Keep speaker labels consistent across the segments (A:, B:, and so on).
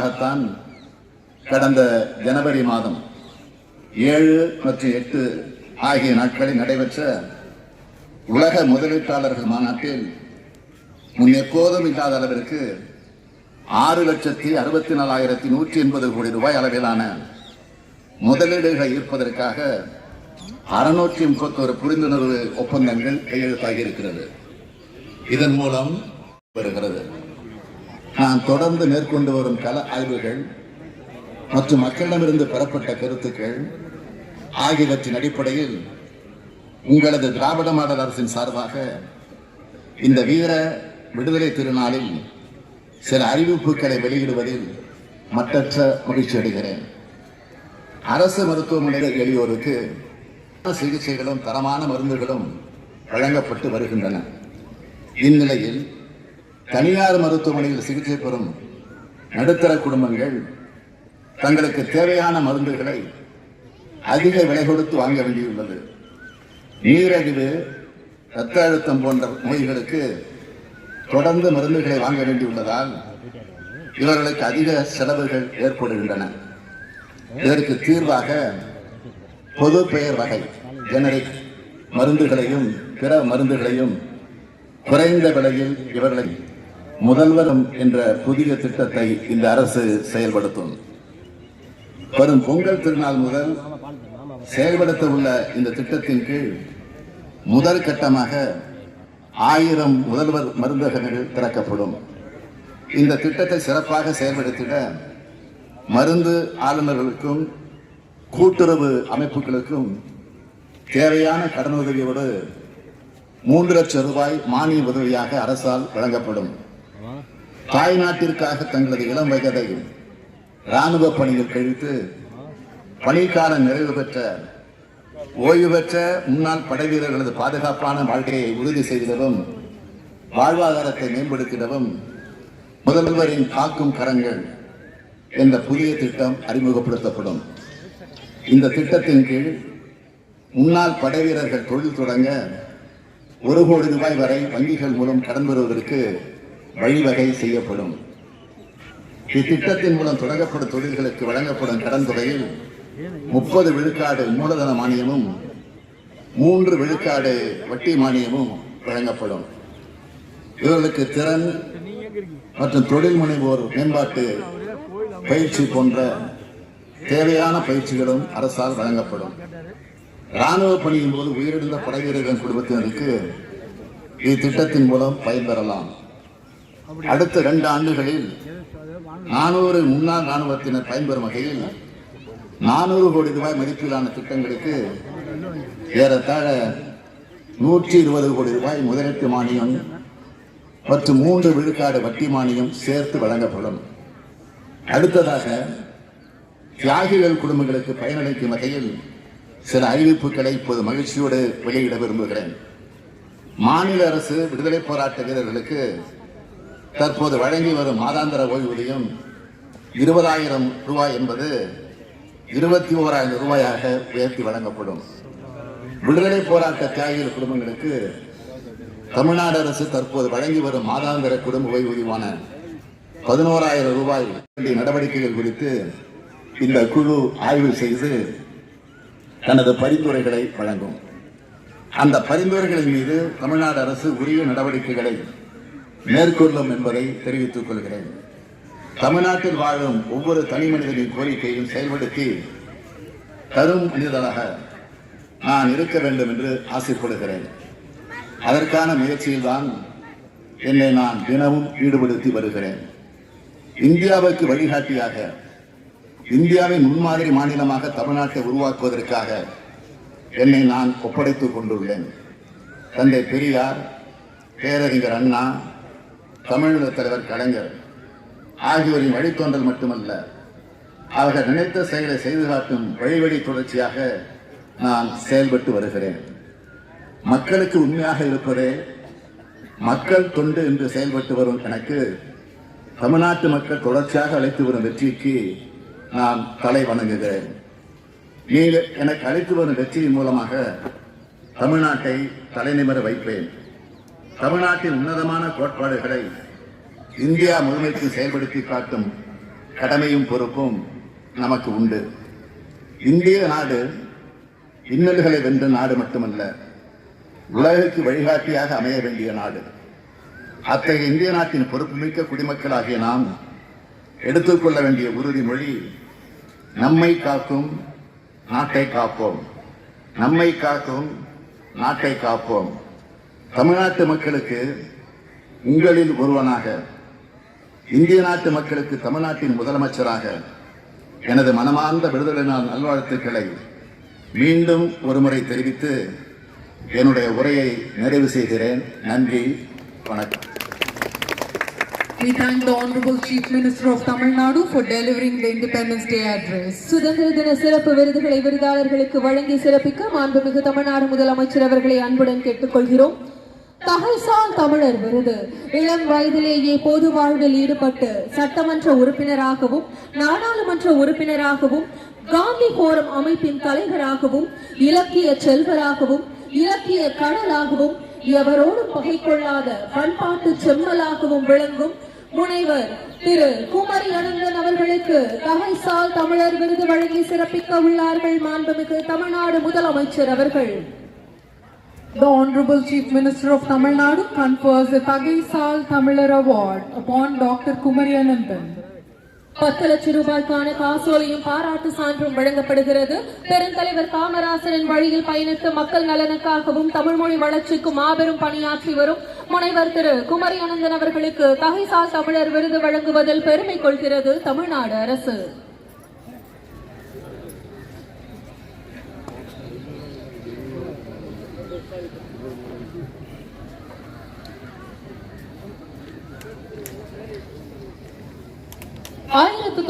A: காரணமாகத்தான் கடந்த ஜனவரி மாதம் ஏழு மற்றும் எட்டு ஆகிய நாட்களில் நடைபெற்ற உலக முதலீட்டாளர்கள் மாநாட்டில் முன் எப்போதும் இல்லாத அளவிற்கு ஆறு லட்சத்தி அறுபத்தி நாலாயிரத்தி நூற்றி எண்பது கோடி ரூபாய் அளவிலான முதலீடுகளை ஈர்ப்பதற்காக அறுநூற்றி முப்பத்தோரு புரிந்துணர்வு ஒப்பந்தங்கள் கையெழுத்தாகி இருக்கிறது. இதன் மூலம் வருகிறது. நான் தொடர்ந்து மேற்கொண்டு வரும் கள ஆய்வுகள் மற்றும் மக்களிடமிருந்து பெறப்பட்ட கருத்துக்கள் ஆகியவற்றின் அடிப்படையில் உங்களது திராவிட மாடல் அரசின் சார்பாக இந்த வீர விடுதலை திருநாளில் சில அறிவிப்புகளை வெளியிடுவதில் மற்றற்ற மகிழ்ச்சி அடைகிறேன். அரசு மருத்துவமனையில் எளியோருக்கு சிகிச்சைகளும் தரமான மருந்துகளும் வழங்கப்பட்டு வருகின்றன. இந்நிலையில் தனியார் மருத்துவமனையில் சிகிச்சை பெறும் நடுத்தர குடும்பங்கள் தங்களுக்கு தேவையான மருந்துகளை அதிக விலை கொடுத்து வாங்க வேண்டியுள்ளது. நீரழிவு இரத்த அழுத்தம் போன்ற நோய்களுக்கு தொடர்ந்து மருந்துகளை வாங்க வேண்டியுள்ளதால் இவர்களுக்கு அதிக செலவுகள் ஏற்படுகின்றன. இதற்கு தீர்வாக பொது பெயர் வகை ஜெனரிக் மருந்துகளையும் பிற மருந்துகளையும் குறைந்த விலையில் இவர்களை முதல்வரும் என்ற புதிய திட்டத்தை இந்த அரசு செயல்படுத்தும். வரும் பொங்கல் திருநாள் முதல் செயல்படுத்த உள்ள இந்த திட்டத்தின் கீழ் முதல் கட்டமாக ஆயிரம் முதல்வர் மருந்தகங்கள் திறக்கப்படும். இந்த திட்டத்தை சிறப்பாக செயல்படுத்திட மருந்து ஆளுநர்களுக்கும் கூட்டுறவு அமைப்புகளுக்கும் தேவையான கடனுதவியோடு மூன்று லட்சம் ரூபாய் மானிய உதவியாக அரசால் வழங்கப்படும். தாய்நாட்டிற்காக தங்களது இளம் வயதை இராணுவ பணியில் கழித்து பணிக்காலம் நிறைவு பெற்ற ஓய்வு பெற்ற முன்னாள் படைவீரர்களது பாதுகாப்பான வாழ்க்கையை உறுதி செய்திடவும் வாழ்வாதாரத்தை மேம்படுத்திடவும் முதல்வரின் காக்கும் கரங்கள் என்ற புதிய திட்டம் அறிமுகப்படுத்தப்படும். இந்த திட்டத்தின் கீழ் முன்னாள் படைவீரர்கள் தொழில் தொடங்க ஒரு கோடி ரூபாய் வரை வங்கிகள் மூலம் கடன் பெறுவதற்கு வழிவகை செய்யப்படும். இத்திட்டத்தின் மூலம் தொடங்கப்படும் தொழில்களுக்கு வழங்கப்படும் கடன் தொகையில் முப்பது விழுக்காடு மூலதன மானியமும் மூன்று விழுக்காடு வட்டி மானியமும் வழங்கப்படும். இவர்களுக்கு திறன் மற்றும் தொழில் முனைவோர் மேம்பாட்டு பயிற்சி போன்ற தேவையான பயிற்சிகளும் அரசால் வழங்கப்படும். இராணுவ பணியின் போது உயிரிழந்த படை வீரர்களின் குடும்பத்தினருக்கு இத்திட்டத்தின் மூலம் பயன்பெறலாம் அடுத்த ரெண்டு ஆண்டுகளில் நானூறு முன்னாள் ராணுவத்தினர் பயன்பெறும் வகையில் நானூறு கோடி ரூபாய் மதிப்பிலான திட்டங்களுக்கு ஏறத்தாழ நூற்றி இருபது கோடி ரூபாய் முதலீட்டு மானியம் மற்றும் மூன்று விழுக்காடு வட்டி மானியம் சேர்த்து வழங்கப்படும். அடுத்ததாக தியாகிகள் குடும்பங்களுக்கு பயனளிக்கும் வகையில் சில அறிவிப்புகளை இப்போது மகிழ்ச்சியோடு வெளியிட விரும்புகிறேன். மாநில அரசு விடுதலை போராட்ட வீரர்களுக்கு தற்போது வழங்கி வரும் மாதாந்திர ஓய்வூதியம் இருபதாயிரம் ரூபாய் என்பது இருபத்தி ஓராயிரம் ரூபாயாக உயர்த்தி வழங்கப்படும். விடுதலை போராட்ட தியாகிகள் குடும்பங்களுக்கு தமிழ்நாடு அரசு தற்போது வழங்கி வரும் மாதாந்திர குடும்ப ஓய்வூதியமான பதினோராயிரம் ரூபாய் வேண்டிய நடவடிக்கைகள் குறித்து இந்த குழு ஆய்வு செய்து தனது பரிந்துரைகளை வழங்கும். அந்த பரிந்துரைகளின் மீது தமிழ்நாடு அரசு உரிய நடவடிக்கைகளை மேற்கொள்ளும் என்பதை தெரிவித்துக் கொள்கிறேன். தமிழ்நாட்டில் வாழும் ஒவ்வொரு தனி மனிதனின் கோரிக்கையும் செயல்படுத்தி தரும் மனிதனாக நான் இருக்க வேண்டும் என்று ஆசைப்படுகிறேன். அதற்கான முயற்சியில்தான் என்னை நான் தினமும் ஈடுபடுத்தி வருகிறேன். இந்தியாவுக்கு வழிகாட்டியாக இந்தியாவின் முன்மாதிரி மாநிலமாக தமிழ்நாட்டை உருவாக்குவதற்காக என்னை நான் ஒப்படைத்துக் கொண்டுள்ளேன். தந்தை பெரியார் பேரறிஞர் அண்ணா தமிழக தலைவர் கலைஞர். ஆகியோரின் வழித்தோன்றல் மட்டுமல்ல அவர்கள் நினைத்த செயலை செய்து காட்டும் வழிவழி தொடர்ச்சியாக நான் செயல்பட்டு வருகிறேன். மக்களுக்கு உண்மையாக இருப்பதே மக்கள் தொண்டு என்று செயல்பட்டு வரும் எனக்கு தமிழ்நாட்டு மக்கள் தொடர்ச்சியாக அழைத்து வரும் வெற்றிக்கு நான் தலை வணங்குகிறேன். நீங்கள் எனக்கு அழைத்து வரும் வெற்றியின் மூலமாக தமிழ்நாட்டை தலைநிமிர வைப்பேன். தமிழ்நாட்டின் உன்னதமான கோட்பாடுகளை இந்தியா முழுமைக்கு செயல்படுத்தி காட்டும் கடமையும் பொறுப்பும் நமக்கு உண்டு. இந்திய நாடு இன்னல்களை வென்ற நாடு மட்டுமல்ல உலகுக்கு வழிகாட்டியாக அமைய வேண்டிய நாடு. அத்தகைய இந்திய நாட்டின் பொறுப்புமிக்க குடிமக்களாகிய நாம் எடுத்துக்கொள்ள வேண்டிய உறுதிமொழி நம்மை காக்கும் நாட்டை காப்போம். நம்மை காக்கும் நாட்டை காப்போம். தமிழ்நாட்டு மக்களுக்கு உங்களில் ஒருவனாக இந்திய நாட்டு மக்களுக்கு தமிழ்நாட்டின் முதலமைச்சராக எனது மனமார்ந்த விடுதலை நாள் நல்வாழ்த்துக்களை மீண்டும் ஒருமுறை தெரிவித்து என்னுடைய உரையை நிறைவு செய்கிறேன். நன்றி வணக்கம்.
B: We thank the Honorable Chief Minister of Tamil Nadu for delivering the Independence Day address.
C: சுதந்திர தின சிறப்பு விருதுகளை விருதாளர்களுக்கு வழங்கி சிறப்பிக்க மாண்புமிகு தமிழ்நாடு முதலமைச்சர் அவர்களை அன்புடன் கேட்டுக்கொள்கிறோம். தகைசான் தமிழர் விருது. இளம் வயதிலேயே பொது வாழ்வில் ஈடுபட்டு சட்டமன்ற உறுப்பினராகவும் நாடாளுமன்ற உறுப்பினராகவும் காந்தி போரம் அமைப்பின் தலைவராகவும் இலக்கிய செல்வராகவும் இலக்கிய கடலாகவும் எவரோடும் பகை கொள்ளாத பண்பாட்டு செம்மலாகவும் விளங்கும் முனைவர் திரு குமரி அனந்தன் அவர்களுக்கு தகைசால் தமிழர் விருது வழங்கி சிறப்பிக்க உள்ளார்கள் மாண்புமிகு தமிழ்நாடு முதலமைச்சர் அவர்கள்.
B: The Honorable Chief Minister of Tamil Nadu confers the Tagai Sal Tamilar Award upon Dr. Kumari Anandan.
C: பத்து லட்சம் ரூபாய்க்கான காசோலையும் பாராட்டு சான்றும் வழங்கப்படுகிறது பெருந்தலைவர் காமராசரின் வழியில் பயணித்து மக்கள் நலனுக்காகவும் தமிழ்மொழி வளர்ச்சிக்கும் மாபெரும் பணியாற்றி வரும் முனைவர் திரு குமரி அனந்தன் அவர்களுக்கு தகைசால் தமிழர் விருது வழங்குவதில் பெருமை கொள்கிறது தமிழ்நாடு அரசு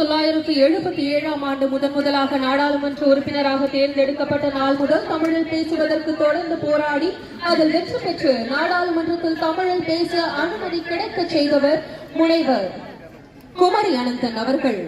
C: தொள்ளாயிரத்தி எழுபத்தி ஏழாம் ஆண்டு முதன் முதலாக நாடாளுமன்ற உறுப்பினராக தேர்ந்தெடுக்கப்பட்ட நாள் முதல் தமிழில் பேசுவதற்கு தொடர்ந்து போராடி அதில் வெற்றி பெற்று நாடாளுமன்றத்தில் தமிழில் பேச அனுமதி கிடைக்கச் செய்தவர் முனைவர் குமரி அனந்தன் அவர்கள்.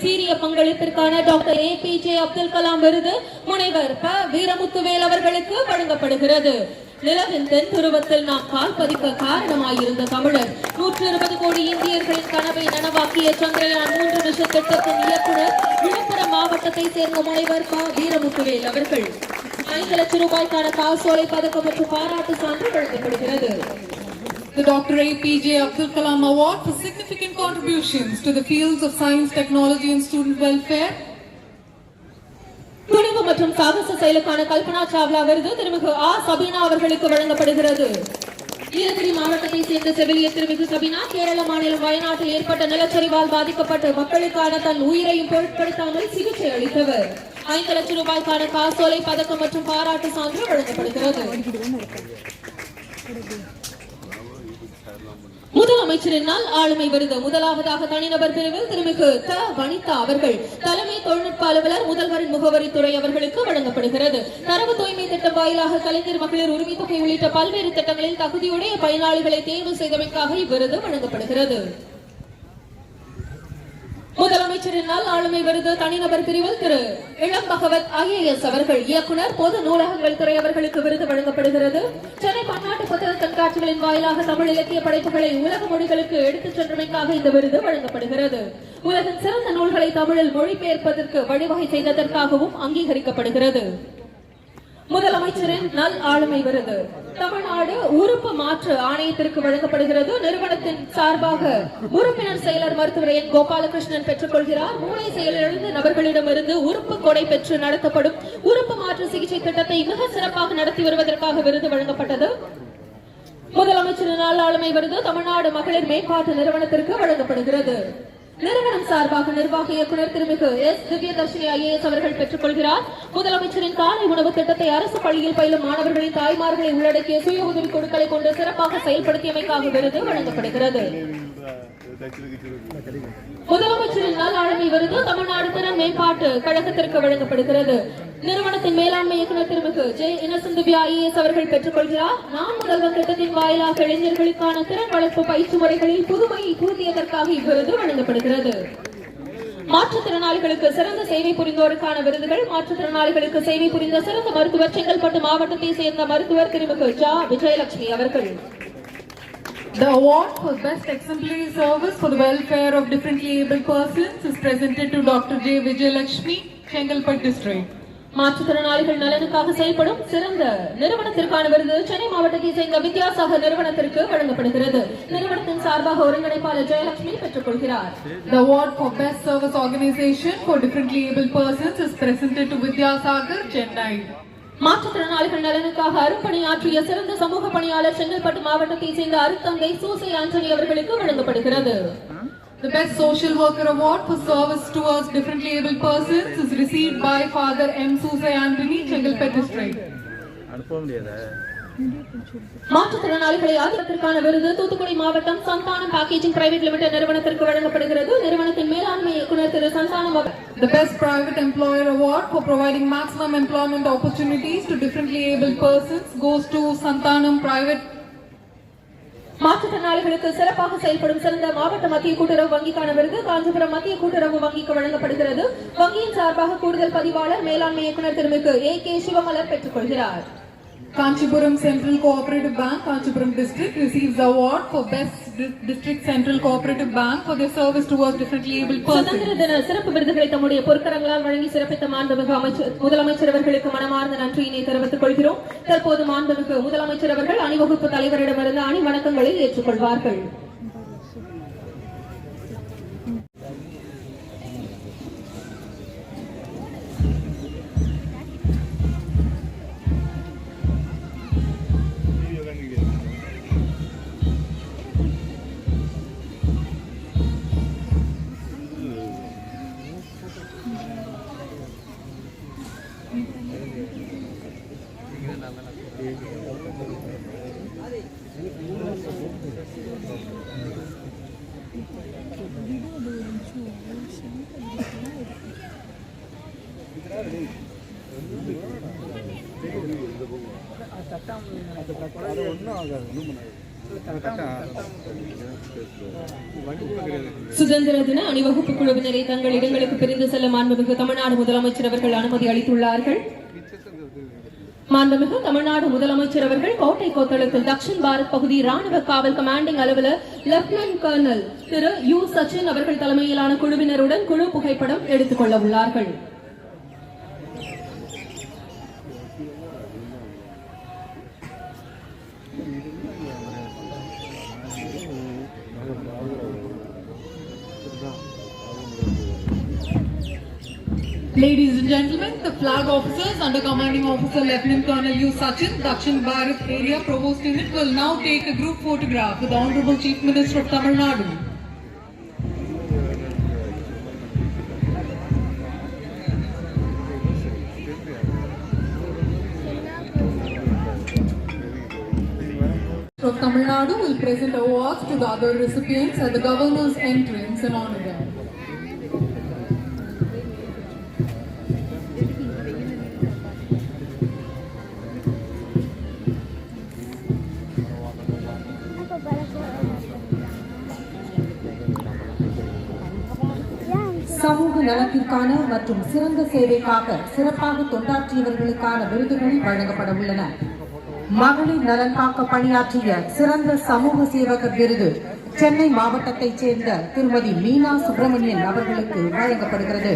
C: சீரிய பங்களிப்பிற்கான doctor A P J Abdul Kalam விருது முனைவர் ப. வீரமுத்துவேல் அவர்களுக்கு வழங்கப்படுகிறது. நிலவின் தென் துருவத்தில் நாம் கால் பதிக்க காரணமாயிருந்த தமிழர் நூற்று இருபது கோடி இந்தியர்களின் கனவை நனவாக்கிய சந்திரயான் மூன்று விஷ திட்டத்தின் இயக்குனர் விழுப்புரம் மாவட்டத்தை சேர்ந்த முனைவர் ப. வீரமுத்துவேல் அவர்கள். ஐந்து லட்சம் ரூபாய்க்கான காசோலை பதக்கம் மற்றும் பாராட்டு சான்று வழங்கப்படுகிறது.
B: The Dr. APJ Abdul Kalam Award for significant contributions to the fields of science, technology and student welfare.
C: துணிவு மற்றும் சாகச செயலுக்கான கல்பனா சாவ்லா விருது திருமிகு ஆ. சபீனா அவர்களுக்கு வழங்கப்படுகிறது. நீலகிரி மாவட்டத்தை சேர்ந்த செவிலியர் திருமிகு சபீனா கேரள மாநிலம் வயநாட்டில் ஏற்பட்ட நிலச்சரிவால் பாதிக்கப்பட்டு மக்களுக்கான தன் உயிரையும் பொருட்படுத்தாமல் சிகிச்சை அளித்தவர். ஐந்து லட்சம் ரூபாய்க்கான காசோலை பதக்கம் மற்றும் பாராட்டு சான்று வழங்கப்படுகிறது. முதலமைச்சரினால் ஆளுமை விருது முதலாவதாக தனிநபர் பிரிவில் திருமிகு த. வனிதா அவர்கள். தலைமை தொழில்நுட்ப அலுவலர் முதல்வரின் முகவரித்துறை அவர்களுக்கு வழங்கப்படுகிறது. தரவு தூய்மை திட்டம் வாயிலாக கலைஞர் மகளிர் உரிமை தொகை உள்ளிட்ட பல்வேறு திட்டங்களில் தகுதியுடைய பயனாளிகளை தேர்வு செய்தமைக்காக இவ்விருது வழங்கப்படுகிறது. முதலமைச்சரினால் ஆளுமை விருது தனிநபர் பிரிவில் திரு இளம் பகவத் ஐஏஎஸ் அவர்கள் இயக்குனர் பொது நூலகங்கள் துறை அவர்களுக்கு விருது வழங்கப்படுகிறது. சென்னை பன்னாட்டு புத்தக கண்காட்சிகளின் வாயிலாக தமிழ் இலக்கிய படைப்புகளை உலக மொழிகளுக்கு எடுத்துச் சென்றமைக்காக இந்த விருது வழங்கப்படுகிறது. உலகின் சிறந்த நூல்களை தமிழில் மொழிபெயர்ப்பதற்கு வழிவகை செய்ததற்காகவும் அங்கீகரிக்கப்படுகிறது. முதலமைச்சரின் நல் ஆளுமை விருது. தமிழ்நாடு உறுப்பு மாற்று ஆணையத்திற்கு வழங்கப்படுகிறது. நிறுவனத்தின் சார்பாக உறுப்பினர் செயலர் மருத்துவர் என் கோபாலகிருஷ்ணன் பெற்றுக் கொள்கிறார். மூளை செயலிழந்த நபர்களிடமிருந்து உறுப்பு கொடை பெற்று நடத்தப்படும் உறுப்பு மாற்று சிகிச்சை திட்டத்தை மிக சிறப்பாக நடத்தி வருவதற்காக விருது வழங்கப்பட்டது. முதலமைச்சரின் நல் ஆளுமை விருது தமிழ்நாடு மகளிர் மேம்பாட்டு நிறுவனத்திற்கு வழங்கப்படுகிறது. நிறுவனம் சார்பாக நிர்வாக இயக்குநர் திருமிகு எஸ். திவ்யதர்ஷினி ஐஏஎஸ் அவர்கள் பெற்றுக் கொள்கிறார். முதலமைச்சரின் காலை உணவு திட்டத்தை அரசு பள்ளியில் பயிலும் மாணவர்களின் தாய்மார்களை உள்ளடக்கிய சுய உதவி குழுக்களை கொண்டு சிறப்பாக செயல்படுத்தியமைக்காக விருது வழங்கப்படுகிறது. முதலமைச்சரின் ஆளுமை விருது. தமிழ்நாடு திறன் மேம்பாட்டு கழகத்திற்கு வழங்கப்படுகிறது. நிறுவனத்தின் மேலாண்மை இயக்குநர் திருமிகு ஜே. இனசந்திவ்யா ஐஏஎஸ் அவர்கள் பெற்றுக்கொள்கிறார் நாம் முதல்வர் திட்டத்தின் வாயிலாக இளைஞர்களுக்கான திறன் வளர்ப்பு பயிற்சி முறைகளில் புதுமையை புகுத்தியதற்காக இவ்விருது வழங்கப்படுகிறது. மாற்றுத்திறனாளிகளுக்கு சிறந்த சேவை புரிந்தோருக்கான விருதுகள் மாற்றுத்திறனாளிகளுக்கு சேவை புரிந்த சிறந்த மருத்துவர் செங்கல்பட்டு மாவட்டத்தை சேர்ந்த மருத்துவர் திருமிகு ஜா. விஜயலட்சுமி அவர்கள்.
B: The award for Best Exemplary Service for the Welfare of Differently Abled Persons is presented to Dr. J. Vijayalakshmi, Chengalpat District.
C: மாற்றுத்திறனாளிகள் நலனுக்காக செயல்படும் சிறந்த நிறுவனத்திற்கான விருது சென்னை மாவட்டத்தை சேர்ந்த வித்யாசாகர் நிறுவனத்திற்கு வழங்கப்படுகிறது நிறுவனத்தின் சார்பாக ஒருங்கிணைப்பாளர் ஜெயலட்சுமி பெற்றுக் கொள்கிறார்
B: The award for Best Service Organization for Differently Abled Persons is presented to Vidyasagar, Chennai.
C: மாற்றுத்திறனாளிகள் நலனுக்காக அரும்பணியாற்றிய சிறந்த சமூக பணியாளர் செங்கல்பட்டு மாவட்டத்தை சேர்ந்த அருத்தந்தை சூசை ஆண்டனி அவர்களுக்கு வழங்கப்படுகிறது
B: The Best Social Worker Award for Service towards Differently Abled Persons is received by Father M. Susai Anthony, Chengalpet District.
C: மாற்றுத்திறனாளிகளை ஆதரத்திற்கான விருது தூத்துக்குடி மாவட்டம் சந்தானம் பேக்கேஜிங் பிரைவேட் லிமிடெட் நிறுவனத்திற்கு வழங்கப்படுகிறது. நிறுவனத்தின் மேலாண்மை இயக்குநர் திரு Santhanam
B: The Best Private Employer Award for providing maximum employment opportunities to differently abled persons goes to Santanam Private.
C: மாற்றுத்திறனாளிகளுக்கு சிறப்பாக செயல்படும் சிறந்த மாவட்ட மத்திய கூட்டுறவு வங்கிக்கான விருது காஞ்சிபுரம் மத்திய கூட்டுறவு வங்கிக்கு வழங்கப்படுகிறது. வங்கியின் சார்பாக கூடுதல் பதிவாளர் மேலாண்மை இயக்குநர் திருமிகு ஏ கே சிவமலர் பெற்றுக் கொள்கிறார்
B: Kanchipuram Central Cooperative Bank, Kanchipuram District receives the award for Best District Central Cooperative Bank for their service towards differently abled persons.
C: சுதந்திர தின சிறப்பு விருதுகளை தம்முடைய பொற்கரங்களால் வழங்கி சிறப்பித்த மாண்புமிகு அமைச்சர் முதலமைச்சர் அவர்களுக்கு மனமார்ந்த நன்றியினை தெரிவித்துக் கொள்கிறோம் தற்போது மாண்புமிகு முதலமைச்சர் அவர்கள் அணிவகுப்பு தலைவரிடமிருந்து அணி வணக்கங்களை ஏற்றுக்கொள்வார்கள்
D: அது ஒன்றும் ஆகாது
C: சுதந்திர தின அணிவகுப்பு குழுவினரை தங்கள் இடங்களுக்கு பிரிந்து செல்ல மாண்புமிகு தமிழ்நாடு முதலமைச்சர் அவர்கள் அனுமதி அளித்துள்ளார்கள். மாண்புமிகு தமிழ்நாடு முதலமைச்சர் அவர்கள் கோட்டை கோத்தளத்தில் தக்ஷின் பாரத் பகுதி ராணுவ காவல் கமாண்டிங் அலுவலர் lieutenant colonel Thiru U Sachin அவர்கள் தலைமையிலான குழுவினருடன் குழு புகைப்படம் எடுத்துக் கொள்ள உள்ளார்கள்.
B: Ladies and gentlemen, the flag officers under commanding officer Lieutenant Colonel U. Sachin, Dakshin Bharat Area Provost Unit will now take a group photograph with the Honorable Chief Minister of Tamil Nadu. of Tamil Nadu will present awards to the other recipients at the governor's entrance and honor them.
E: சமூக நலத்திற்கான மற்றும் சிறந்த சேவைக்காக சிறப்பாக தொண்டாற்றியவர்களுக்கான விருதுகள் வழங்கப்பட உள்ளன. மகளிர் நலன் காக்க பணியாற்றிய சிறந்த சமூக சேவகர் விருது சென்னை மாவட்டத்தைச் சேர்ந்த திருமதி மீனா சுப்பிரமணியன் அவர்களுக்கு வழங்கப்படுகிறது.